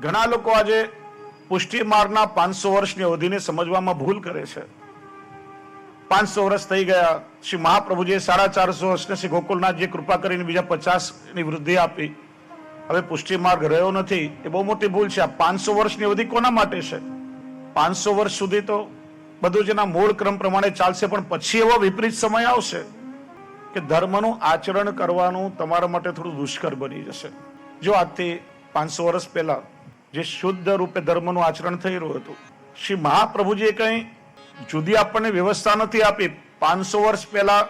ઘણા લોકો આજે પુષ્ટિ પાંચસો વર્ષની અવધિને સમજવામાં ભૂલ કરે છે. પાંચસો વર્ષ થઈ ગયા, શ્રી મહાપ્રભુજીએ સાડા ચારસો વર્ષને શ્રી ગોકુલનાથજી કૃપા કરીને બીજા પચાસની વૃદ્ધિ આપી. હવે પુષ્ટિ માર્ગ રહ્યો નથી, એ બહુ મોટી ભૂલ છે. આ પાંચસો વર્ષની અવધિ કોના માટે છે? પાંચસો વર્ષ સુધી તો બધું જ એના મૂળ ક્રમ પ્રમાણે ચાલશે, પણ પછી એવો વિપરીત સમય આવશે કે ધર્મનું આચરણ કરવાનું તમારા માટે થોડું દુષ્કર બની જશે. જો આજથી પાંચસો વર્ષ પહેલા જે શુદ્ધ રૂપે ધર્મનું આચરણ થઈ રહ્યું હતું, શ્રી મહાપ્રભુજીએ કંઈ જુદી આપણને વ્યવસ્થા નથી આપી. પાંચસો વર્ષ પહેલા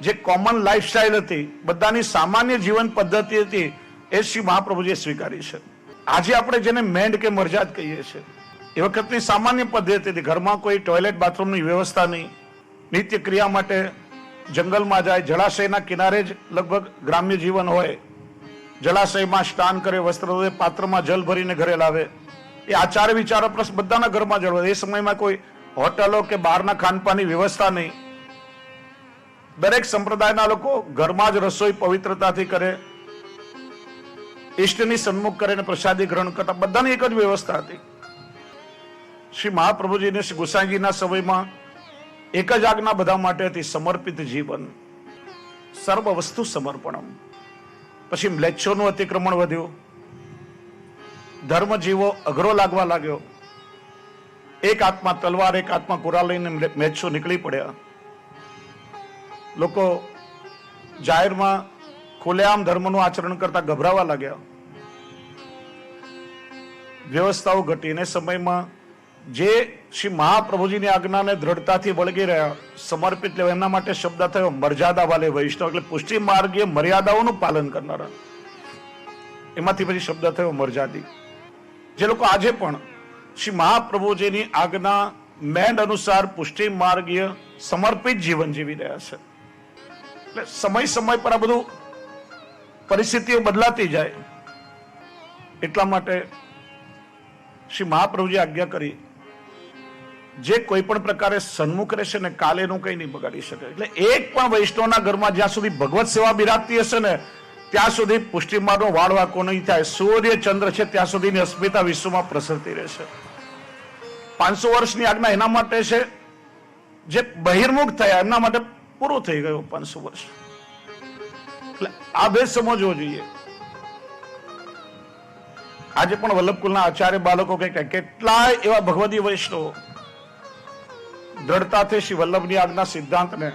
જે કોમન લાઈફસ્ટાઈલ હતી, બધાની સામાન્ય જીવન પદ્ધતિ હતી, એ શ્રી મહાપ્રભુજીએ સ્વીકારી છે. આજે આપણે જેને મેન્ડ કે મરજાદ કહીએ છીએ એ વખતની સામાન્ય પદ્ધતિ હતી. ઘરમાં કોઈ ટોયલેટ બાથરૂમની વ્યવસ્થા નહીં. નિત્ય ક્રિયા માટે જંગલમાં જાય. જળાશયના કિનારે જ લગભગ ગ્રામ્ય જીવન હોય. જળાશયમાં સ્નાન કરે, વસ્ત્ર પાત્રમાં જલ ભરીને ઘરે લાવે. એ આચાર વિચાર પ્લસ બધાના ઘરમાં જળ. એ સમયમાં કોઈ હોટલો કે બહારના ખાનપાનની વ્યવસ્થા નહીં. દરેક સંપ્રદાયના લોકો ઘરમાં જ રસોઈ પવિત્રતાથી કરે. ઈષ્ટની સન્મુખ કરીને પ્રસાદી ગ્રહણ કરતા. બધાની એક જ વ્યવસ્થા હતી. શ્રી મહાપ્રભુજીને શ્રી ગોસાઈજીના સમયમાં એક જ આજ્ઞા બધા માટે હતી, સમર્પિત જીવન. સર્વ વસ્તુ સમર્પણમ. પછી મ્લેચ્છોનું અતિક્રમણ વધ્યું. ધર્મ જીવો અઘરો લાગવા લાગ્યો. એક આત્મા તલવાર, એક આત્મા કુરા લઈને મેચ્છો નીકળી પડ્યા. લોકો જાહેરમાં ખુલ્લેઆમ ધર્મનું આચરણ કરતા ગભરાવા લાગ્યા. વ્યવસ્થાઓ ઘટીને સમયમાં જે શ્રી મહાપ્રભુજીની આજ્ઞાને દ્રઢતાથી વળગી રહ્યા, સમર્પિત લેવા એમના માટે શબ્દ થયો, મર્યાદા વાલે વૈષ્ણવ, એટલે પુષ્ટિ માર્ગીય મર્યાદાઓનું પાલન કરનારા. એમાંથી પછી શબ્દ થયો, મર્યાદી. જે લોકો આજે પણ શ્રી મહાપ્રભુજીની આજ્ઞા મેન્ડ અનુસાર પુષ્ટિ માર્ગીય સમર્પિત જીવન જીવી રહ્યા છે. એટલે સમય સમય પર આ બધું પરિસ્થિતિઓ બદલાતી જાય. એટલા માટે શ્રી મહાપ્રભુજી આજ્ઞા કરી જે કોઈ પણ પ્રકારે સન્મુખ રહેશે ને કાલે એનું કઈ નહીં બગાડી શકે. એટલે એક પણ વૈષ્ણવના ઘરમાં જ્યાં સુધી ભગવત સેવા બિરાજતી હશે ને, ત્યાં સુધી પુષ્ટિમાનો વાળવાકો નહીં થાય. સૂર્ય ચંદ્ર છે ત્યાં સુધીની અસ્મિતા વિશ્વમાં પ્રસરતી રહેશે. પાંચસો વર્ષની આજ્ઞા એના માટે છે, જે બહિર્મુખ થયા, એમના માટે પૂરું થઈ ગયું પાંચસો વર્ષ. એટલે આ બે સમજવો જોઈએ. આજે પણ વલ્લભકુલના આચાર્ય બાળકો કે કેટલાય એવા ભગવદી વૈષ્ણવો દ્રઢતાથી શ્રી વલ્લભની આજ્ઞા સિદ્ધાંતને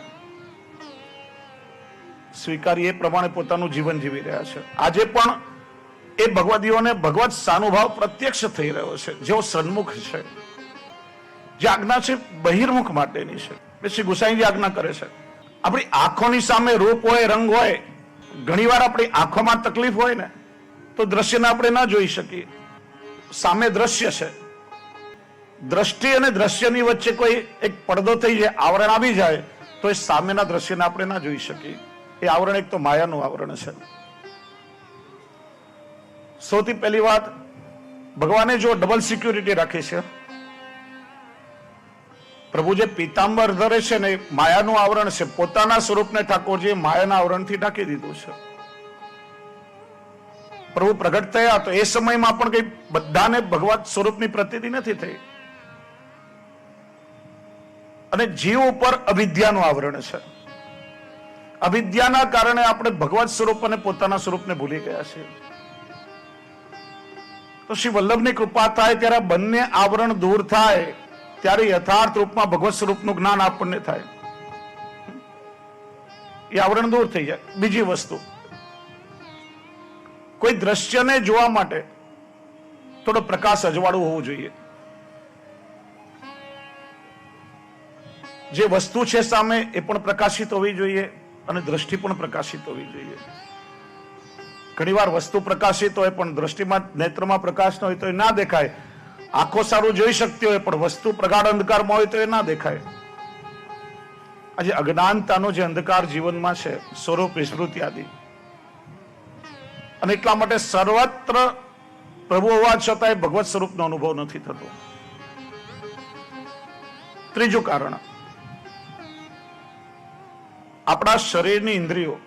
સ્વીકારી એ પ્રમાણે પોતાનું જીવન જીવી રહ્યા છે. આજે પણ એ ભગવદીઓને ભગવત સાનુભાવ પ્રત્યક્ષ થઈ રહ્યો છે. જેઓ સન્મુખ છે. જે આજ્ઞા છે બહિર્મુખ માટેની છે. શ્રી ગુસાઈજી આજ્ઞા કરે છે. આપણી આંખોની સામે રૂપ હોય, રંગ હોય, ઘણીવાર આપણી આંખોમાં તકલીફ હોય ને, તો દ્રશ્યને આપણે ના જોઈ શકીએ. સામે દ્રશ્ય છે. દ્રષ્ટિ અને દ્રશ્યની વચ્ચે કોઈ એક પડદો થઈ જાય, આવરણ આવી જાય, તો એ સામેના દ્રશ્યને આપણે ના જોઈ શકીએ. એ આવરણ એક તો માયાનું આવરણ છે. સૌથી પહેલી વાત, ભગવાને જો ડબલ સિક્યુરિટી રાખી છે, પ્રભુ જે પીતાંબર ધરે છે ને માયાનું આવરણ છે, પોતાના સ્વરૂપને ઠાકોરજીએ માયાના આવરણથી ઢાંકી દીધું છે. પ્રભુ પ્રગટ થયા તો એ સમયમાં પણ કઈ બધાને ભગવાન સ્વરૂપની પ્રતિતિ નથી થઈ. અને જીવ ઉપર અવિદ્યાનું આવરણ છે. અવિદ્યાના કારણે આપણે ભગવત સ્વરૂપ અને પોતાના સ્વરૂપને ભૂલી ગયા છીએ તો શ્રી વલ્લભની કૃપા થાય ત્યારે બંને આવરણ દૂર થાય, ત્યારે યથાર્થ રૂપમાં ભગવત સ્વરૂપનું જ્ઞાન આપણને થાય. એ આવરણ દૂર થઈ જાય. બીજી વસ્તુ, કોઈ દ્રશ્યને જોવા માટે થોડો પ્રકાશ અજવાળું હોવું જોઈએ. જે વસ્તુ છે સામે એ પણ પ્રકાશિત હોવી જોઈએ અને દ્રષ્ટિ પણ પ્રકાશિત હોવી જોઈએ. ઘણીવાર વસ્તુ પ્રકાશિત હોય પણ દ્રષ્ટિમાં, નેત્રમાં પ્રકાશ હોય તો એ ના દેખાય. આંખો સારું જોઈ શકતી હોય પણ વસ્તુ પ્રગાઢ અંધકારમાં હોય તો એ ના દેખાય. આજે અજ્ઞાનતાનો જે અંધકાર જીવનમાં છે, સ્વરૂપ, વિસ્મૃતિ આદિ. અને એટલા માટે સર્વત્ર પ્રભુ હોવા છતાંય ભગવત સ્વરૂપનો અનુભવ નથી થતો. ત્રીજું કારણ. આપણા શરીરની ઇન્દ્રિયો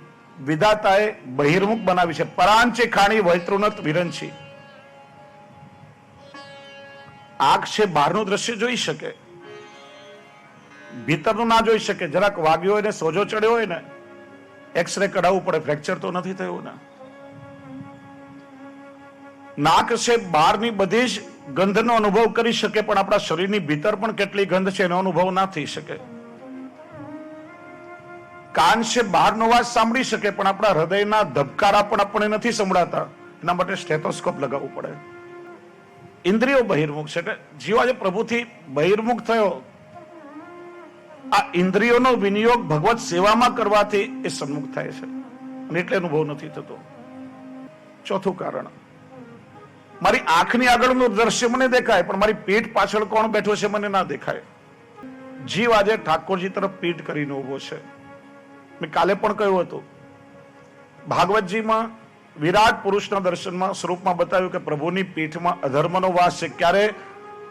વિધાતાએ બહિર્મુખ બનાવી છે. પરાંચે ખાણી, વૈતૃનત વિરંચી આંખ છે બહારનું દ્રશ્ય જોઈ શકે. ભીતરનું ના જોઈ શકે. જરાક વાગ્યો હોય ને, સોજો ચડ્યો હોય ને એક્સરે કઢાવવું પડે. ફ્રેક્ચર તો નથી થયું ને. નાક છે બહારની બધી જ ગંધનો અનુભવ કરી શકે, પણ આપણા શરીરની ભીતર પણ કેટલી ગંધ છે એનો અનુભવ ના થઈ શકે. કાન છે, બહારનો અવાજ સાંભળી શકે, પણ આપણા હૃદયના ધબકારા પણ આપણને નથી સંભળાતા. એના માટે સ્ટેથોસ્કોપ લગાવવું પડે. ઇન્દ્રિયો બહિર્મુખ છે એટલે જીવ આજે પ્રભુથી બહિર્મુખ થયો. આ ઇન્દ્રિયોનો વિનિયોગ ભગવત સેવામાં કરવાથી એ સન્મુખ થાય છે. એટલે અનુભવ નથી થતો. ચોથું કારણ. મારી આંખની આગળનું દ્રશ્ય મને દેખાય, પણ મારી પીઠ પાછળ કોણ બેઠો છે, મને ના દેખાય. જીવ આજે ઠાકોરજી તરફ પીઠ કરીને ઊભો છે. મેં કાલે પણ કહ્યું હતું. ભાગવતજીમાં વિરાટ પુરુષના દર્શનમાં સ્વરૂપમાં બતાવ્યું કે પ્રભુની પીઠમાં અધર્મનો વાસ છે. ક્યારે?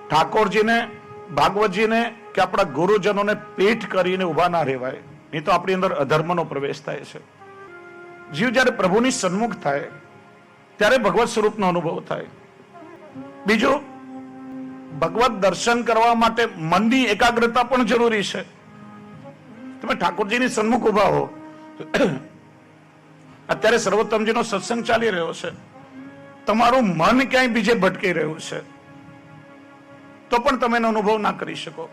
ઠાકોરજીને, ભાગવતજીને કે આપણા ગુરુજનોને પીઠ કરીને ઊભા ના રહેવાય. નહીં તો આપણી અંદર અધર્મનો પ્રવેશ થાય છે. જીવ જ્યારે પ્રભુની સન્મુખ થાય, ત્યારે ભગવત સ્વરૂપનો અનુભવ થાય. બીજું, ભગવત દર્શન કરવા માટે મનની એકાગ્રતા પણ જરૂરી છે. તમે ઠાકોરજીની સન્મુખ ઊભા હો. અત્યારે સર્વોત્તમજીનો સત્સંગ ચાલી રહ્યો છે. તમારું મન ક્યાંય બીજે ભટકી રહ્યું છે. તો પણ તમે અનુભવ ના કરી શકો.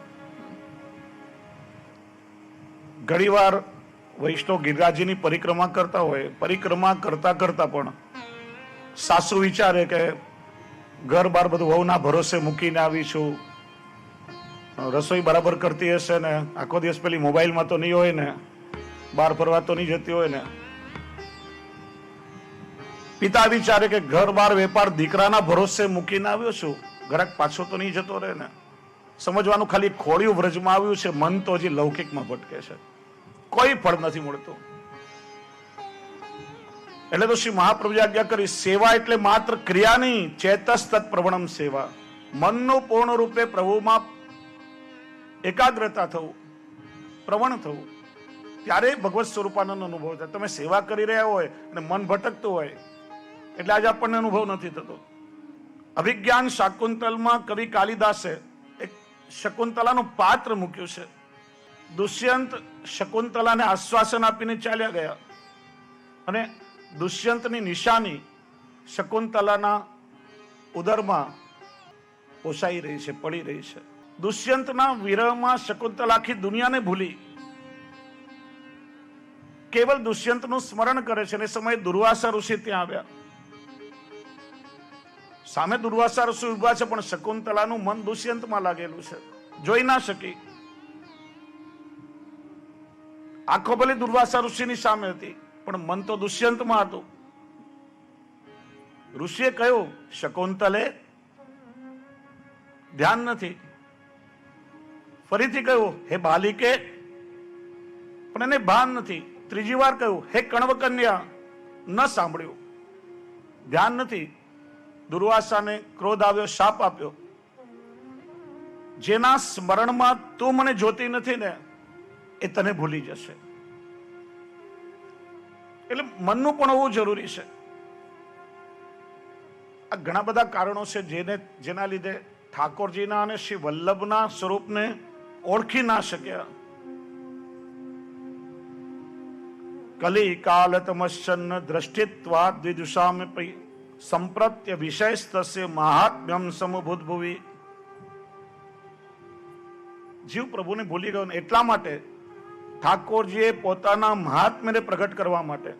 ઘણીવાર વૈષ્ણવ ગિરિરાજીની પરિક્રમા કરતા હોય, પરિક્રમા કરતા કરતા પણ સાસુ વિચારે કે ઘર બાર બધું વહુના ભરોસે મૂકીને આવી છું. રસોઈ બરાબર કરતી હશે ને, આખો દિવસ પેલી મોબાઈલમાં તો નહીં હોય ને, બહાર ફરવા તો નહીં જતી હોય ને. પિતા વિચારે કે ઘર બાર વેપાર દીકરાના ભરોસે મૂકીને આવ્યો છું, ઘરાક પાછો તો નહીં જતો રહે ને. સમજવાનું ખાલી ખોડિયું વ્રજમાં આવ્યું છે, મન તો હજી લૌકિકમાં ભટકે છે. કોઈ ફળ નથી મળતું. એટલે તો શ્રી મહાપ્રભુએ આજ્ઞા કરી, સેવા એટલે માત્ર ક્રિયા નહીં, ચેતસ તત્પ્રવણમ સેવા. મનનું પૂર્ણ રૂપે પ્રભુમાં એકાગ્રતા થવું, પ્રવણ થવું, ત્યારે ભગવત સ્વરૂપાનંદ અનુભવ થાય. તમે સેવા કરી રહ્યા હોય અને મન ભટકતું હોય, એટલે આજે આપણને અનુભવ નથી થતો. અભિજ્ઞાન શાકુંતલમાં કવિ કાલિદાસે એક શકુંતલાનું પાત્ર મૂક્યું છે. દુષ્યંત શકુંતલાને આશ્વાસન આપીને ચાલ્યા ગયા. અને દુષ્યંતની નિશાની શકુંતલાના ઉદરમાં પોસાઈ રહી છે, પડી રહી છે. દુષ્યંતના વિરહમાં શકુંતલા આખી દુનિયાને ભૂલી. કેવલ દુષ્યંતનું સ્મરણ કરે છે અને સમયે દુર્વાસા ઋષિ ત્યાં આવ્યા. સામે દુર્વાસા ઋષિ ઊભા છે, પણ શકુંતલાનું મન દુષ્યંતમાં લાગેલું છે. જોઈ ના શકી. આંખો ભલે દુર્વાસા ઋષિની સામે હતી, પણ મન તો દુષ્યંતમાં હતું. ઋષિએ કહ્યું, શકુંતલે, ધ્યાન નથી. ફરીથી કહ્યું, હે બાલિકે. પણ એને ભાન નથી. ત્રીજી વાર કહ્યું, હે કણવ કન્યા ન સાંભળ્યું. ધ્યાન નથી. દુર્વાસાને ક્રોધ આવ્યો, શાપ આપ્યો. જેના સ્મરણમાં તું મને જોતી નથી ને, એ તને ભૂલી જશે. એટલે મનનું પણ હોવું જરૂરી છે. આ ઘણા બધા કારણો છે જેને, જેના લીધે ઠાકોરજીના અને શ્રી વલ્લભના સ્વરૂપને ઓળખી ના શક્યા કલી કાલ તમશ્ચન દ્રષ્ટિત્વા દ્વિદુષામે પૈ સંપ્રત્ય વિષયસ્તસ્ય મહાત્મ્યમ સમભૂત ભુવિ જીવ પ્રભુને ભૂલી ગયો ને એટલા માટે ઠાકોરજીએ પોતાના મહાત્મ્યને પ્રગટ કરવા માટે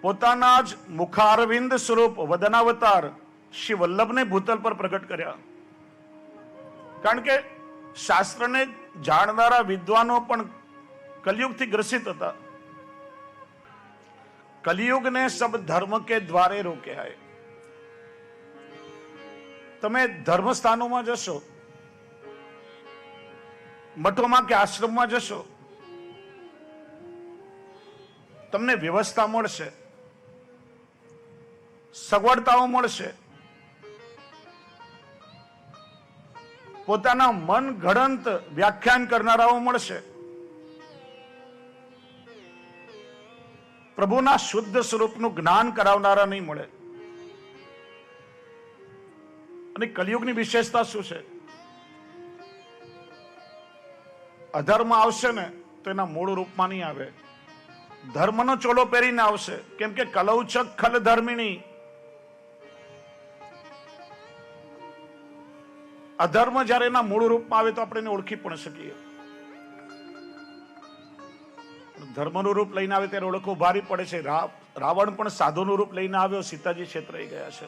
પોતાના જ મુખારવિંદ સ્વરૂપ વદનાવતાર શ્રી વલ્લભને ભૂતલ પર પ્રગટ કર્યા. કારણ કે શાસ્ત્રને જાણનારા વિદ્વાનો પણ કલયુગથી ગ્રસિત હતા. કલયુગ ને સબ ધર્મ કે દ્વારે રોકે આય તમે ધર્મ સ્થાનોમાં જશો. મઠોમાં કે આશ્રમમાં જશો. તમને વ્યવસ્થા મળશે. સગવડતાઓ મળશે. પોતાના મન ઘડંત વ્યાખ્યાન કરનારાઓ મળશે. પ્રભુના શુદ્ધ સ્વરૂપનું જ્ઞાન કરાવનારા નહીં મળે. અને કલયુગની વિશેષતા શું છે? અધર્મ આવશે ને, તો એના મૂળ રૂપમાં નહીં આવે. ધર્મનો ચોલો પહેરીને આવશે. કેમ કે કલૌચક ખલ ધર્મિણી અધર્મ જ્યારે એના મૂળ રૂપમાં આવે તો આપણે એને ઓળખી પણ શકીએ. ધર્મનું રૂપ લઈને આવે ત્યારે ઓળખવું ભારી પડે છે. રાવણ પણ સાધુનું રૂપ લઈને આવ્યો, સીતાજી છેતરાઈ ગયા છે.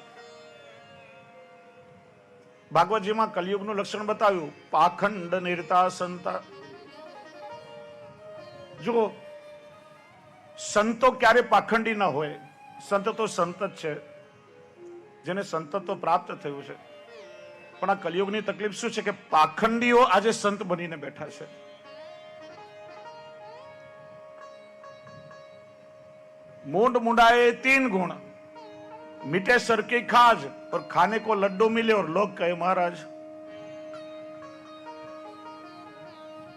ભાગવતજીમાં કલયુગનું લક્ષણ બતાવ્યું, પાખંડ નિરતા સંતા. જો સંતો ક્યારે પાખંડી ન હોય. સંત તો સંત જ છે. જેને સંત તો પ્રાપ્ત થયું છે. પણ આ કલયુગની તકલીફ શું છે કે પાખંડીઓ આજે સંત બનીને બેઠા છે मूंड मुंडाए तीन गुण मिटे सर की खाज और खाने को लड्डू मिले और लोग कहे महाराज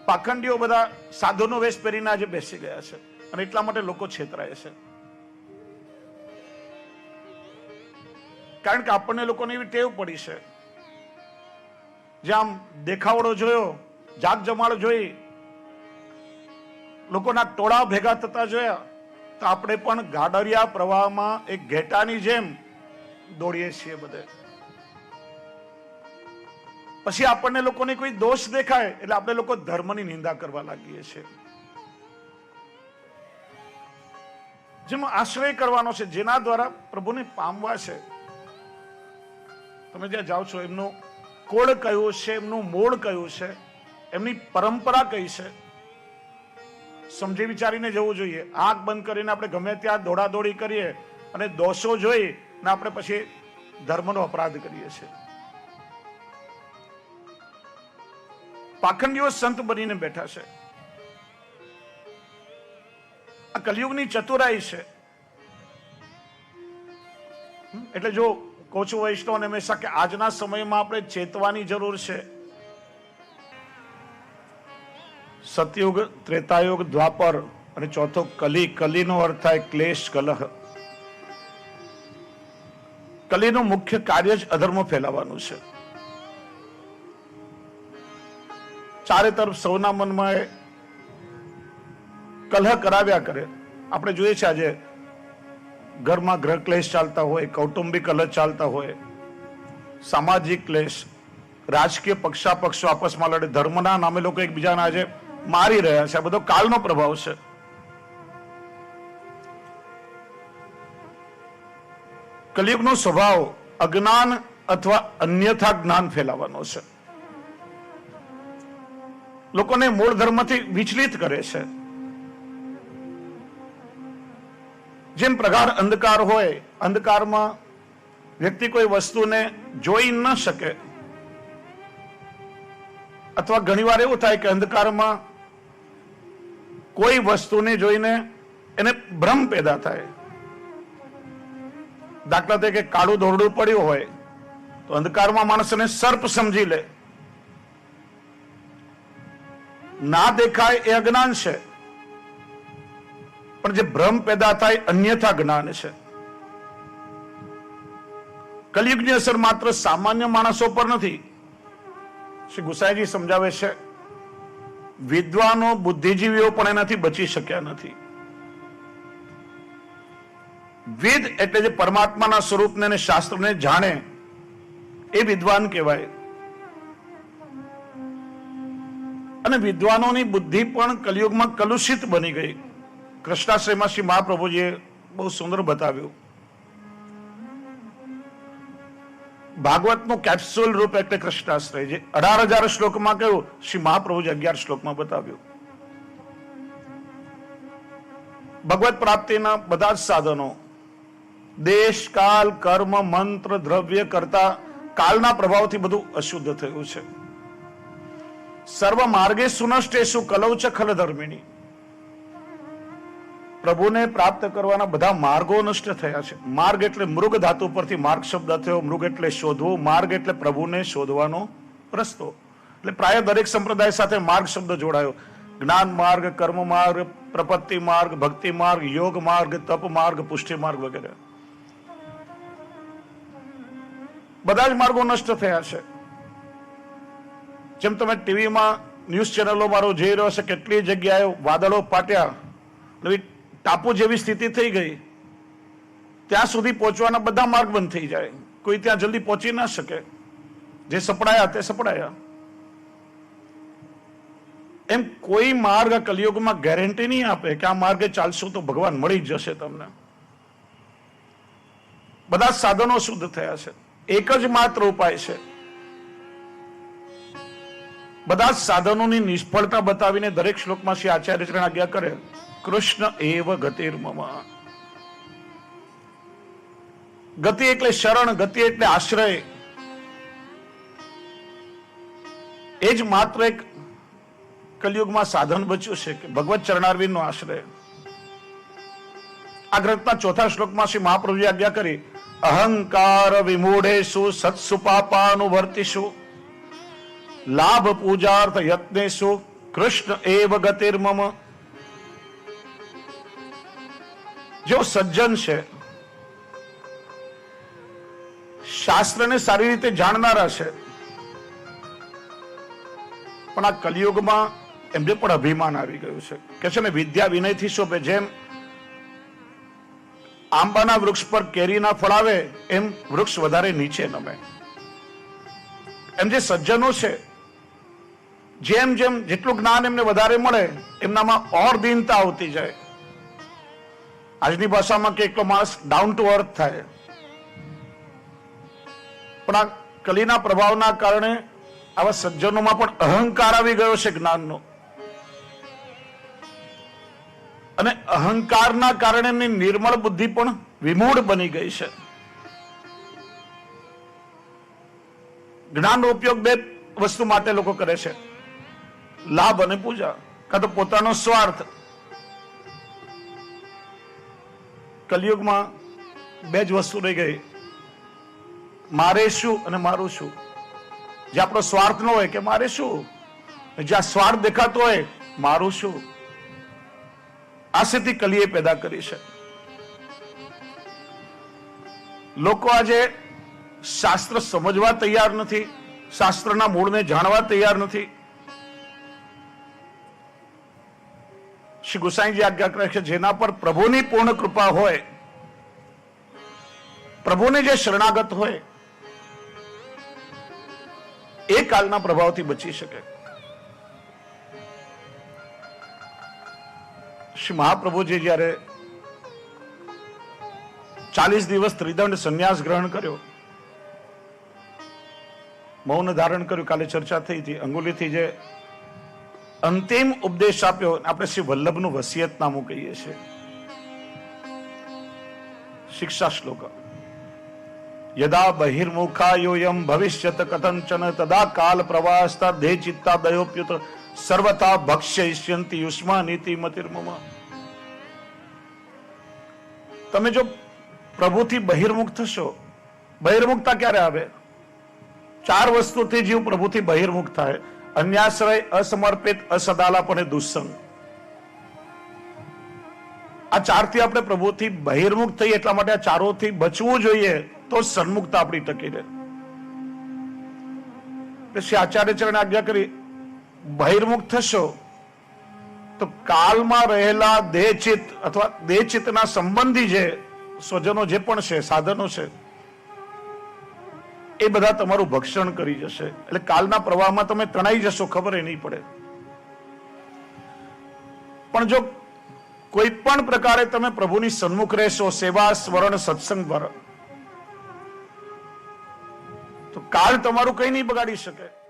પાખંડીઓ બધા સાધુનો વેશ પહેરીને આજે બેસી ગયા છે અને એટલા માટે લોકો છેતરાય છે કારણ કે આપણને લોકોને એવી ટેવ પડી છે જે આમ દેખાવડો જોયો જાગ જમાડો જોઈ, લોકોના ટોળા ભેગા થતા જોયા, તો આપણે પણ ગાડરિયા પ્રવાહમાં એક ઘેટાની જેમ દોડીએ છીએ બધે. પછી આપણને લોકોને કોઈ દોષ દેખાય, એટલે આપણે લોકો ધર્મની નિંદા કરવા લાગીએ છીએ. જેનો આશ્રય કરવાનો છે, જેના દ્વારા પ્રભુને પામવા છે. તમે જ્યાં જાઓ છો, એમનું કોળ કયો છે, એમનું મૂળ કયું છે, એમની પરંપરા કઈ છે? સમજી વિચારીને જવું જોઈએ. આંખ બંધ કરીને આપણે ગમે ત્યાં દોડાદોડી કરીએ અને દોષો જોઈ ને આપણે પછી ધર્મનો અપરાધ કરીએ છીએ. પાખંડીઓ સંત બનીને બેઠા છે. આ કલયુગની ચતુરાઈ છે. એટલે જો કહું છું વૈષ્ણવ હંમેશા કે આજના સમયમાં આપણે ચેતવાની જરૂર છે. સતયુગ, ત્રેતાયુગ, દ્વાપર અને ચોથો કલી. કલીનો અર્થ થાય ક્લેશ, કલહ. કલીનું મુખ્ય કાર્ય જ અધર્મ ફેલાવવાનું છે. ચારે તરફ સૌના મનમાં કલહ કરાવ્યા કરે. આપણે જોઈએ છીએ આજે ઘરમાં ગ્રહ ક્લેશ ચાલતા હોય, કૌટુંબિક અલગ ચાલતા હોય, સામાજિક ક્લેશ, રાજકીય પક્ષાપક્ષો આપસમાં લડે ધર્મના નામે લોકો એકબીજાને આજે મારી રહ્યા છે. આ બધો કાળનો પ્રભાવ છે. કલયુગનો સ્વભાવ અજ્ઞાન અથવા અન્યથા જ્ઞાન ફેલાવવાનો છે. લોકોને મૂળ ધર્મથી વિચલિત કરે છે. જેમ પ્રગાઢ અંધકાર હોય, અંધકારમાં વ્યક્તિ કોઈ વસ્તુને જોઈ ન શકે. અથવા ઘણીવાર એવું થાય કે અંધકારમાં કોઈ વસ્તુને જોઈને એને ભ્રમ પેદા થાય. દાખલા તરીકે કાળું દોરડું પડ્યું હોય, તો અંધકારમાં માણસને સર્પ સમજી લે. ના દેખાય એ અજ્ઞાન છે. પણ જે ભ્રમ પેદા થાય અન્યથા જ્ઞાન છે. કલયુગની અસર માત્ર સામાન્ય માણસો પર નથી. શ્રી ગુસાઈજી સમજાવે છે, વિદ્વાનો બુદ્ધિજીવીઓ પણ એનાથી બચી શક્યા નથી. વેદ એટલે જે પરમાત્માના સ્વરૂપને અને શાસ્ત્રને જાણે, એ વિદ્વાન કહેવાય. અને વિદ્વાનોની બુદ્ધિ પણ કલયુગમાં કલુષિત બની ગઈ. કૃષ્ણાશ્રયમાં શ્રી મહાપ્રભુજીએ બહુ સુંદર બતાવ્યું. ભાગવતનું કેપ્સ્યુલ રૂપ એટલે કૃષ્ણાશ્રય જે અઢાર હજાર શ્લોકમાં કહ્યું, શ્રી મહાપ્રભુજી અગિયાર શ્લોકમાં બતાવ્યું. ભગવત પ્રાપ્તિના બધા જ સાધનો, દેશ, કાલ, કર્મ, મંત્ર, દ્રવ્ય કરતા કાલના પ્રભાવથી બધું અશુદ્ધ થયું છે. સર્વ માર્ગે સુનષ્ટેશુ કલૌચ ખલ ધર્મિણી પ્રભુને પ્રાપ્ત કરવાના બધા માર્ગો નષ્ટ થયા છે. માર્ગ એટલે મૃગ ધાતુ પરથી માર્ગ શબ્દ થયો. મૃગ એટલે શોધવું. માર્ગ એટલે પ્રભુને શોધવાનો રસ્તો. એટલે પ્રાય દરેક સંપ્રદાય સાથે માર્ગ શબ્દ જોડાયો. જ્ઞાન માર્ગ, કર્મ માર્ગ, પ્રપત્તિ માર્ગ, ભક્તિ માર્ગ, યોગ માર્ગ, તપ માર્ગ, પુષ્ટિ માર્ગ વગેરે. બધા જ માર્ગો નષ્ટ થયા છે. જેમ તમે ટીવીમાં ન્યૂઝ ચેનલો મારો જોઈ રહ્યો છે કેટલી જગ્યાએ વાદળો પાટ્યા નવી ટાપુ જેવી સ્થિતિ થઈ ગઈ. ત્યાં સુધી પહોંચવાના બધા માર્ગ બંધ થઈ જાય. કોઈ ત્યાં જલ્દી પહોંચી ના શકે. જે સપડાયા તે સપડાયા. એમ કોઈ માર્ગ કલિયુગમાં ગેરંટી નહીં આપે કે આ માર્ગે ચાલશો તો ભગવાન મળી જશે તમને. બધા સાધનો શુદ્ધ થયા છે. એક જ માત્ર ઉપાય છે. બધા સાધનોની નિષ્ફળતા બતાવીને દરેક શ્લોકમાં શ્રી આચાર્ય આજ્ઞા કરે. કૃષ્ણ એવ ગતિર્મમા. ગતિ એટલે શરણ, ગતિ એટલે આશ્રય. એ જ માત્ર એક કલયુગમાં સાધન બચ્યું છે કે ભગવત ચરણારવિંદ નો આશ્રય. આ ગ્રંથના ચોથા શ્લોકમાં શ્રી મહાપ્રભુએ આજ્ઞા કરી, અહંકાર વિમૂઢેશુ સત્સુ પાપાનુવર્તિષુ લાભ પૂજાર્થ યત્નેશુ કૃષ્ણ એવ ગતિર્મમ. જો સજ્જન છે, શાસ્ત્રને સારી રીતે જાણનારા છે, પણ આ કલિયુગમાં એમને પણ અભિમાન આવી ગયું છે. કે છે ને, વિદ્યા વિનયથી શોભે, જેમ આંબાના વૃક્ષ પર કેરીના ફળ આવે, એમ વૃક્ષ વધારે નીચે નમે. એમ જે સજ્જનો છે, જેમ જેમ જેટલું જ્ઞાન એમને વધારે મળે, એમનામાં ઓર દીનતા આવતી જાય. આજની ભાષામાં કે એકલો માણસ ડાઉન ટુ અર્થ થાય. પણ આ કલીના પ્રભાવના કારણે આવા સજ્જનોમાં પણ અહંકાર આવી ગયો છે જ્ઞાનનો. અને અહંકારના કારણે નિર્મળ બુદ્ધિ પણ વિમૂઢ બની ગઈ છે. જ્ઞાનનો ઉપયોગ બે વસ્તુ માટે લોકો કરે છે. લાભ અને પૂજા. કાં તો પોતાનો સ્વાર્થ કલયુગમાં બે જ વસ્તુ રહી ગઈ. મારે શું અને મારું શું? જે આપણો સ્વાર્થ નો હોય કે મારે શું? જ્યાં સ્વાર્થ દેખાતો હોય, મારું શું? આ સ્થિતિ કલીએ પેદા કરી છે. લોકો આજે શાસ્ત્ર સમજવા તૈયાર નથી, શાસ્ત્રના મૂળને જાણવા તૈયાર નથી. શ્રી ગુસાઈજી આજ્ઞા કરે છે, જેના પર પ્રભુની પૂર્ણ કૃપા હોય, પ્રભુને જે શરણાગત હોય, એ કાલના પ્રભાવથી બચી શકે. શ્રી મહાપ્રભુજી જ્યારે ચાલીસ દિવસ ત્રિદંડ સંન્યાસ ગ્રહણ કર્યો, મૌન ધારણ કર્યું, કાલે ચર્ચા થઈ હતી, અંગુલીથી જે અંતિમ ઉપદેશ આપ્યો આપણે શ્રી વલ્લભનું વસિયતનામું કહીએ છીએ. શિક્ષા શ્લોક. યદા બહિર્મુખાયોયમ ભવિષ્યત કથંચન તદા કાલ પ્રવાસતા દેહ ચિત્તા દયોપ્યુત સર્વતા ભક્ષ્યિષ્યંતિ યુષ્મા નીતિ મતિર્મમ. તમે જો પ્રભુથી બહિર્મુખ થશો, બહિર્મુખતા ક્યારે આવે? ચાર વસ્તુથી જીવ પ્રભુથી બહિર્મુખ થાય. અન્યાશ્રય, અસમર્પિત, અસદાલાપ અને દુસ્સંગ. આ ચારથી આપણે પ્રભુથી બહિર્મુખ થઈએ એટલા માટે આ ચારોથી બચવું જોઈએ તો સન્મુખતા આપણી ટકી રહે. શ્રી આચાર્ય ચરણ આજ્ઞા કરી, બહિર્મુખ થશો તો કાલમાં રહેલા દેહચિત અથવા દેહચિતના સંબંધી જે સ્વજનો જે પણ છે, સાધનો છે એ બધા તમારું ભક્ષણ કરી જશે. એટલે કાલના પ્રવાહમાં તમે તણાઈ જશો, ખબર એ નહીં પડે. પણ જો કોઈ પણ પ્રકારે તમે પ્રભુની સન્મુખ રહેશો, સેવા, સ્મરણ, સત્સંગ દ્વારા તો કાળ તમારું કઈ નહીં બગાડી શકે.